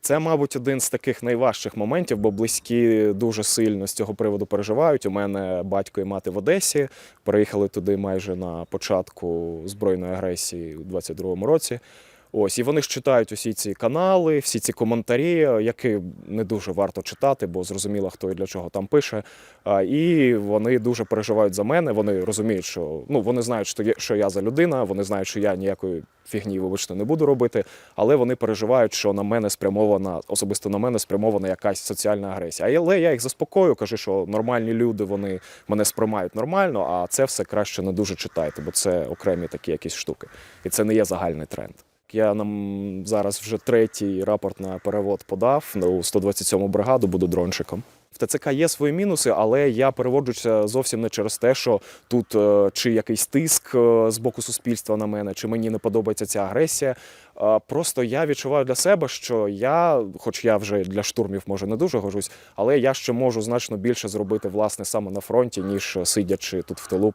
Це, мабуть, один з таких найважчих моментів, бо близькі дуже сильно з цього приводу переживають. У мене батько і мати в Одесі переїхали туди майже на початку збройної агресії у 22-му році. Ось, і вони ж читають усі ці канали, всі ці коментарі, які не дуже варто читати, бо зрозуміло, хто і для чого там пише. І вони дуже переживають за мене. Вони розуміють, що ну вони знають, що я за людина, вони знають, що я ніякої фігні, вибачте, не буду робити, але вони переживають, що на мене спрямована, особисто на мене спрямована якась соціальна агресія. Але я їх заспокою, кажу, що нормальні люди вони мене сприймають нормально, а це все краще не дуже читайте, бо це окремі такі якісь штуки. І це не є загальний тренд. Я нам зараз вже третій рапорт на перевод подав ну, у 127-му бригаду, буду дрончиком. В ТЦК є свої мінуси, але я переводжуся зовсім не через те, що тут е, чи якийсь тиск е, з боку суспільства на мене, чи мені не подобається ця агресія. Е, Просто я відчуваю для себе, що я, хоч я вже для штурмів може не дуже гожусь, але я ще можу значно більше зробити власне саме на фронті, ніж сидячи тут в тилу